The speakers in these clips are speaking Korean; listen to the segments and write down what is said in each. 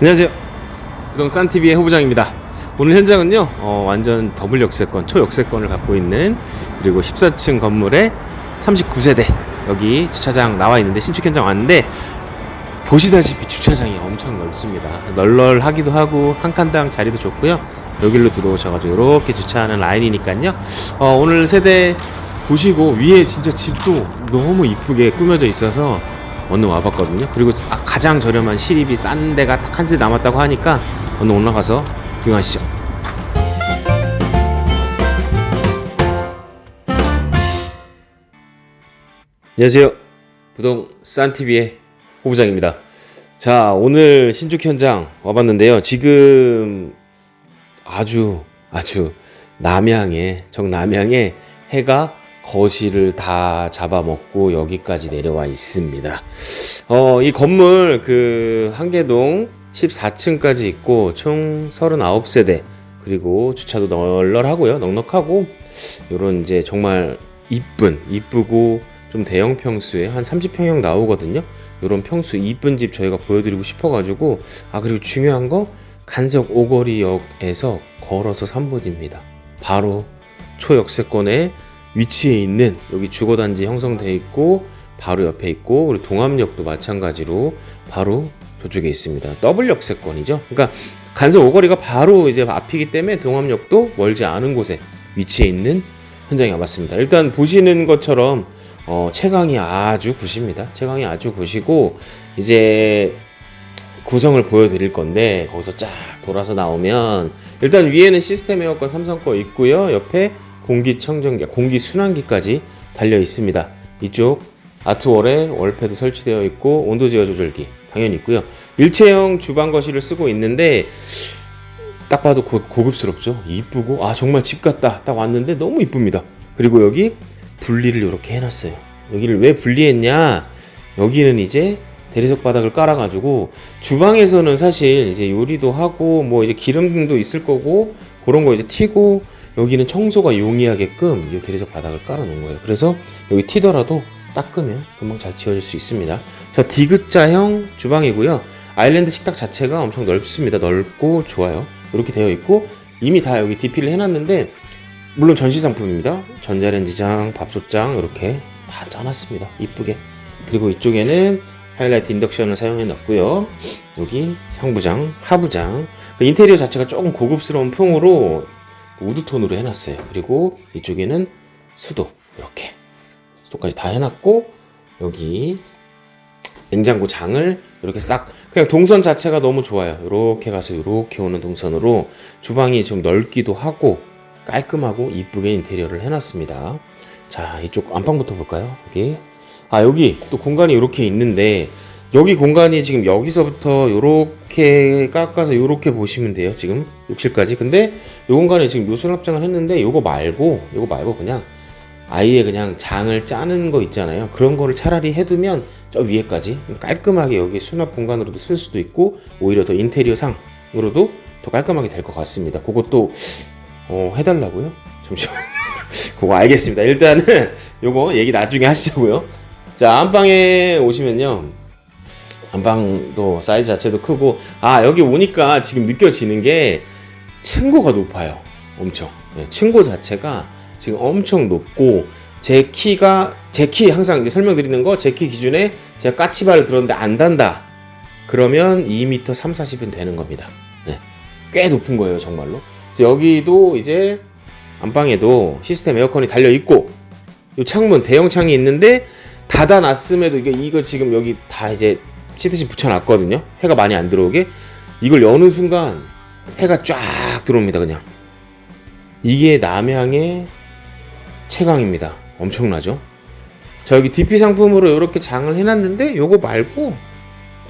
안녕하세요. 부동산 TV의 후부장입니다. 오늘 현장은요, 어, 완전 더블 역세권, 초역세권을 갖고 있는 그리고 14층 건물의 39세대 여기 주차장 나와 있는데 신축 현장 왔는데 보시다시피 주차장이 엄청 넓습니다. 널널하기도 하고 한 칸당 자리도 좋고요. 여기로 들어오셔가지고 이렇게 주차하는 라인이니까요. 어, 오늘 세대 보시고 위에 진짜 집도 너무 이쁘게 꾸며져 있어서 오늘 와봤거든요. 그리고 아, 가장 저렴한 시립이 싼 데가 딱 한 세대 남았다고 하니까 오늘 올라가서 구경하시죠. 안녕하세요. 부동산 TV의 호부장입니다. 자, 오늘 신축 현장 와봤는데요. 지금 아주 아주 남양에 정남양에 해가 거실을 다 잡아먹고 여기까지 내려와 있습니다. 어, 이 건물 그 한계동 14층까지 있고 총 39세대 그리고 주차도 널널하고요. 넉넉하고 요런 이제 정말 이쁜 이쁘고 좀 대형 평수에 한 30평형 나오거든요. 요런 평수 이쁜 집 저희가 보여드리고 싶어가지고 아 그리고 중요한 거 간석 오거리역에서 걸어서 3분입니다. 바로 초역세권에 위치해 있는 여기 주거단지 형성돼 있고 바로 옆에 있고 그리고 동암역도 마찬가지로 바로 저쪽에 있습니다. 더블 역세권이죠. 그러니까 간석 오거리가 바로 이제 앞이기 때문에 동암역도 멀지 않은 곳에 위치해 있는 현장에 와봤습니다. 일단 보시는 것처럼 어, 채광이 아주 굿입니다. 채광이 아주 굿이고 이제 구성을 보여드릴 건데 거기서 쫙 돌아서 나오면 일단 위에는 시스템 에어컨 삼성 거 있고요. 옆에 공기청정기, 공기순환기까지 달려 있습니다. 이쪽 아트월에 월패드 설치되어 있고 온도 제어 조절기 당연히 있고요. 일체형 주방 거실을 쓰고 있는데 딱 봐도 고, 고급스럽죠. 이쁘고 아 정말 집 같다. 딱 왔는데 너무 이쁩니다. 그리고 여기 분리를 이렇게 해놨어요. 여기를 왜 분리했냐? 여기는 이제 대리석 바닥을 깔아가지고 주방에서는 사실 이제 요리도 하고 뭐 이제 기름도 있을 거고 그런 거 이제 튀고 여기는 청소가 용이하게끔 이 대리석 바닥을 깔아놓은 거예요. 그래서 여기 튀더라도 닦으면 금방 잘 지워질 수 있습니다. 자 디귿자형 주방이고요. 아일랜드 식탁 자체가 엄청 넓습니다. 넓고 좋아요. 이렇게 되어 있고 이미 다 여기 DP를 해놨는데 물론 전시 상품입니다. 전자레인지장, 밥솥장 이렇게 다 짜놨습니다. 이쁘게. 그리고 이쪽에는 하이라이트 인덕션을 사용해 놨고요. 여기 상부장, 하부장. 그 인테리어 자체가 조금 고급스러운 풍으로 우드톤으로 해놨어요. 그리고 이쪽에는 수도 이렇게 수도까지 다 해놨고 여기 냉장고 장을 이렇게 싹 그냥 동선 자체가 너무 좋아요. 이렇게 가서 이렇게 오는 동선으로 주방이 좀 넓기도 하고 깔끔하고 이쁘게 인테리어를 해놨습니다. 자 이쪽 안방부터 볼까요? 여기 아 여기 또 공간이 이렇게 있는데 여기 공간이 지금 여기서부터 이렇게 깎아서 이렇게 보시면 돼요. 지금 욕실까지. 근데 이 공간에 지금 요술 합장을 했는데 요거 말고 요거 말고 그냥 아예 그냥 장을 짜는 거 있잖아요. 그런 거를 차라리 해두면 저 위에까지 깔끔하게 여기 수납 공간으로도 쓸 수도 있고 오히려 더 인테리어 상으로도 더 깔끔하게 될 것 같습니다. 그것도 어, 해달라고요? 잠시만. 그거 알겠습니다. 일단은 요거 얘기 나중에 하시자고요. 자 안방에 오시면요. 안방도 사이즈 자체도 크고 아 여기 오니까 지금 느껴지는 게 층고가 높아요. 엄청. 네, 층고 자체가 지금 엄청 높고 제 키가 제 키 항상 이제 설명드리는 거 제 키 기준에 제가 까치발을 들었는데 안 단다. 그러면 2m 3, 40은 되는 겁니다. 네, 꽤 높은 거예요, 정말로. 여기도 이제 안방에도 시스템 에어컨이 달려 있고 이 창문 대형 창이 있는데 닫아놨음에도 이게 이거 지금 여기 다 이제 시트지 붙여놨거든요. 해가 많이 안 들어오게 이걸 여는 순간 해가 쫙 들어옵니다, 그냥. 이게 남양의 채광입니다. 엄청나죠? 자 여기 DP 상품으로 이렇게 장을 해놨는데 요거 말고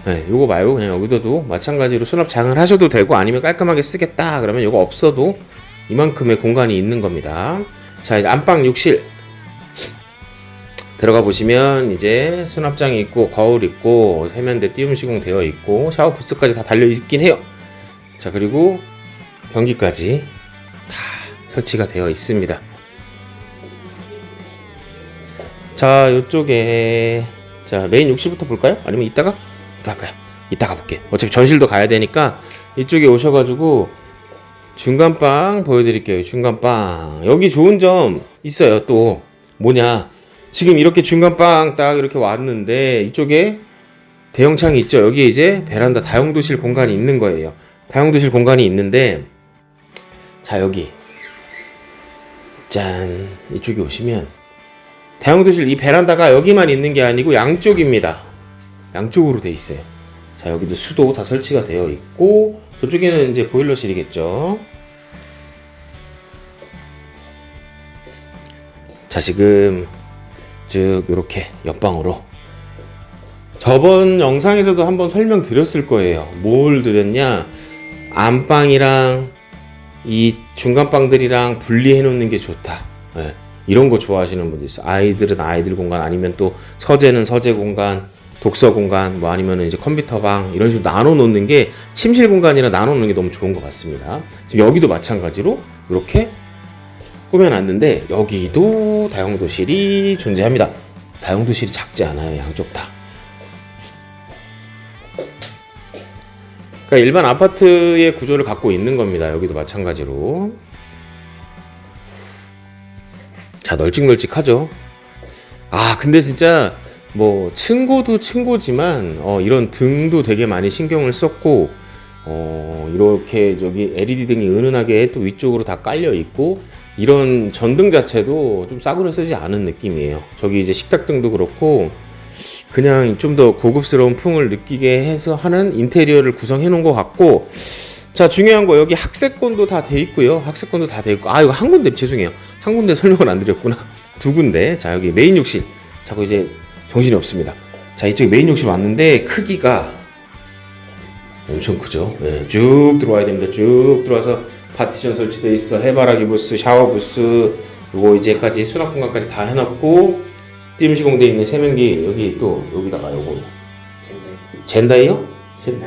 네, 요거 말고 그냥 여기서도 마찬가지로 수납 장을 하셔도 되고 아니면 깔끔하게 쓰겠다 그러면 요거 없어도 이만큼의 공간이 있는 겁니다. 자 이제 안방 욕실 들어가 보시면 이제 수납장이 있고 거울 있고 세면대 띄움 시공 되어 있고 샤워 부스까지 다 달려 있긴 해요. 자 그리고 변기까지 다 설치가 되어 있습니다. 자, 이쪽에 자 메인 욕실부터 볼까요? 아니면 이따가 부터 할까요? 이따 가 볼게. 어차피 전실도 가야 되니까 이쪽에 오셔가지고 중간빵 보여드릴게요. 중간빵. 여기 좋은 점 있어요. 또 뭐냐. 지금 이렇게 중간 빵 딱 이렇게 왔는데 이쪽에 대형 창이 있죠. 여기 이제 베란다 다용도실 공간이 있는 거예요. 다용도실 공간이 있는데 자 여기 짠 이쪽에 오시면 다용도실 이 베란다가 여기만 있는 게 아니고 양쪽입니다. 양쪽으로 돼 있어요. 자 여기도 수도 다 설치가 되어 있고 저쪽에는 이제 보일러실이겠죠. 자 지금 쭉 이렇게 옆방으로 저번 영상에서도 한번 설명드렸을 거예요. 뭘 드렸냐? 안방이랑 이 중간방들이랑 분리해 놓는 게 좋다. 예, 이런 거 좋아하시는 분들 있어요. 아이들은 아이들 공간 아니면 또 서재는 서재 공간, 독서 공간, 뭐 아니면 이제 컴퓨터 방 이런 식으로 나눠 놓는 게 침실 공간이라 나눠 놓는 게 너무 좋은 것 같습니다. 지금 여기도 마찬가지로 이렇게 꾸며놨는데 여기도 다용도실이 존재합니다. 다용도실이 작지 않아요, 양쪽 다. 그러니까 일반 아파트의 구조를 갖고 있는 겁니다. 여기도 마찬가지로. 자, 널찍널찍하죠. 아, 근데 진짜 뭐 층고도 층고지만 어, 이런 등도 되게 많이 신경을 썼고 어, 이렇게 저기 LED 등이 은은하게 또 위쪽으로 다 깔려 있고 이런 전등 자체도 좀 싸구려 쓰지 않은 느낌이에요. 저기 이제 식탁등도 그렇고 그냥 좀 더 고급스러운 풍을 느끼게 해서 하는 인테리어를 구성해 놓은 것 같고. 자 중요한 거 여기 학세권도 다 돼 있고요. 학세권도 다 돼 있고. 아 이거 한 군데 죄송해요. 한 군데 설명을 안 드렸구나. 두 군데. 자 여기 메인 욕실. 자꾸 이제 정신이 없습니다. 자 이쪽에 메인 욕실 왔는데 크기가 엄청 크죠? 예, 쭉 들어와야 됩니다. 쭉 들어와서 파티션 설치돼 있어 해바라기 부스 샤워 부스 요거 이제까지 수납 공간까지 다 해놨고 띠임 시공돼 있는 세면기 여기 또 여기다가 요거 젠다이요? 젠,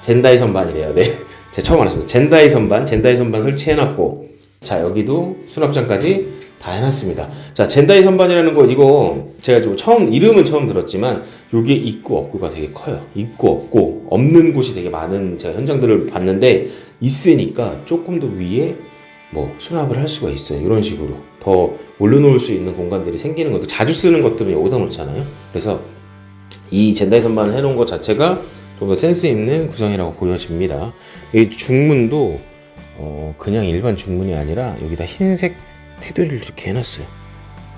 젠다이 선반이래요. 네. 제가 처음 알았습니다. 젠다이 선반, 젠다이 선반 설치해놨고, 자 여기도 수납장까지 다 해놨습니다. 자 젠다이 선반이라는 거 이거 제가 좀 처음 이름은 처음 들었지만 여기 있고 없고가 되게 커요. 있고 없고 없는 곳이 되게 많은 제가 현장들을 봤는데 있으니까 조금 더 위에 뭐 수납을 할 수가 있어요. 이런 식으로 더 올려놓을 수 있는 공간들이 생기는 거예요. 자주 쓰는 것들은 여기다 놓잖아요. 그래서 이 젠다이 선반을 해놓은 것 자체가 좀 더 센스 있는 구성이라고 보여집니다. 이 중문도 어 그냥 일반 중문이 아니라 여기다 흰색 테두리를 이렇게 해놨어요.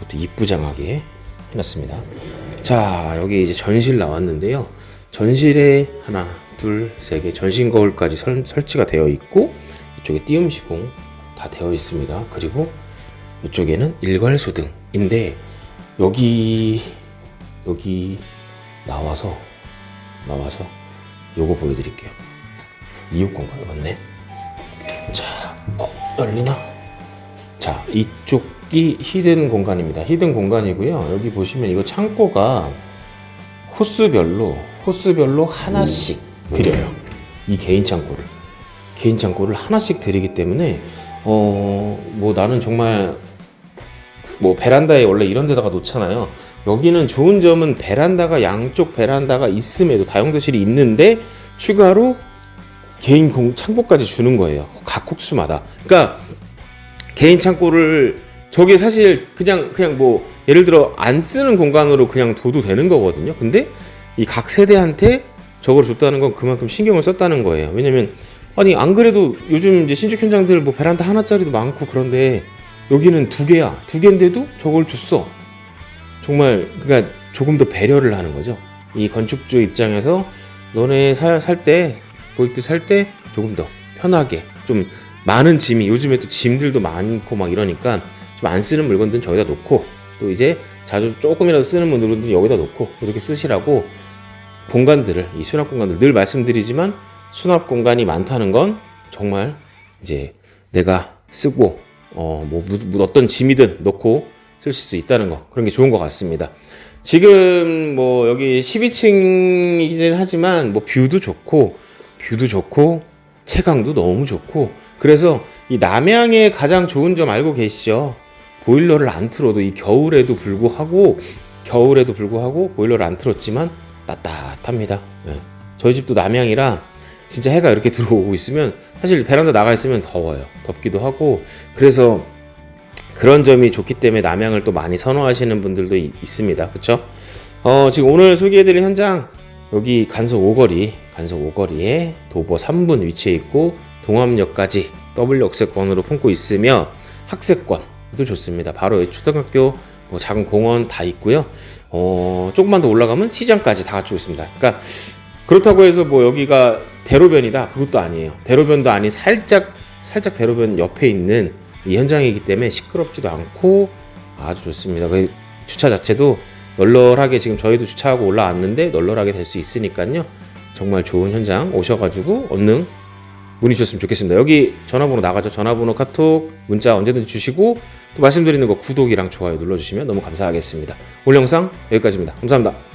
그것도 이쁘장하게 해놨습니다. 자 여기 이제 전실 나왔는데요. 전실에 하나, 둘, 세 개 전신 거울까지 설, 설치가 되어 있고 이쪽에 띄움 시공 다 되어 있습니다. 그리고 이쪽에는 일괄소등인데 여기 여기 나와서 나와서 요거 보여드릴게요. 이웃 공간 맞네. 자, 어, 열리나? 자, 이쪽이 히든 공간입니다. 히든 공간이고요. 여기 보시면 이거 창고가 호스별로 호스별로 하나씩 드려요. 이 개인 창고를 개인 창고를 하나씩 드리기 때문에 어 뭐 나는 정말 뭐 베란다에 원래 이런 데다가 놓잖아요. 여기는 좋은 점은 베란다가 양쪽 베란다가 있음에도 다용도실이 있는데 추가로 개인 공 창고까지 주는 거예요. 각 혹수마다. 그러니까 개인 창고를 저게 사실 그냥 그냥 뭐 예를 들어 안 쓰는 공간으로 그냥 둬도 되는 거거든요. 근데 이 각 세대한테 저걸 줬다는 건 그만큼 신경을 썼다는 거예요. 왜냐면 아니 안 그래도 요즘 이제 신축 현장들 뭐 베란다 하나짜리도 많고 그런데 여기는 두 개야. 두 개인데도 저걸 줬어. 정말 그러니까 조금 더 배려를 하는 거죠. 이 건축주 입장에서 너네 살때 고객들 살 때 조금 더 편하게 좀 많은 짐이 요즘에 또 짐들도 많고 막 이러니까 좀 안 쓰는 물건들은 저기다 놓고 또 이제 자주 조금이라도 쓰는 분들은 여기다 놓고 이렇게 쓰시라고 공간들을 이 수납 공간들 늘 말씀드리지만 수납 공간이 많다는 건 정말 이제 내가 쓰고 어뭐 어떤 짐이든 넣고 쓰실 수 있다는 거 그런 게 좋은 것 같습니다. 지금 뭐 여기 12층이긴 하지만 뭐 뷰도 좋고 뷰도 좋고 채광도 너무 좋고 그래서 이 남양의 가장 좋은 점 알고 계시죠? 보일러를 안 틀어도 이 겨울에도 불구하고 겨울에도 불구하고 보일러를 안 틀었지만 따뜻합니다. 네. 저희 집도 남향이라 진짜 해가 이렇게 들어오고 있으면 사실 베란다 나가 있으면 더워요. 덥기도 하고 그래서 그런 점이 좋기 때문에 남향을 또 많이 선호하시는 분들도 이- 있습니다. 그렇죠? 어, 지금 오늘 소개해드릴 현장 여기 간석 5거리, 간석 5거리에 도보 3분 위치해 있고 동암역까지 W 역세권으로 품고 있으며 학세권도 좋습니다. 바로 초등학교, 뭐 작은 공원 다 있고요. 어, 조금만 더 올라가면 시장까지 다 갖추고 있습니다. 그러니까 그렇다고 해서 뭐 여기가 대로변이다 그것도 아니에요. 대로변도 아닌 살짝 살짝 대로변 옆에 있는 이 현장이기 때문에 시끄럽지도 않고 아주 좋습니다. 그 주차 자체도 널널하게 지금 저희도 주차하고 올라왔는데 널널하게 될 수 있으니까요. 정말 좋은 현장 오셔가지고 얼른 문의 주셨으면 좋겠습니다. 여기 전화번호 나가죠. 전화번호 카톡 문자 언제든지 주시고 또 말씀드리는 거 구독이랑 좋아요 눌러주시면 너무 감사하겠습니다. 오늘 영상 여기까지입니다. 감사합니다.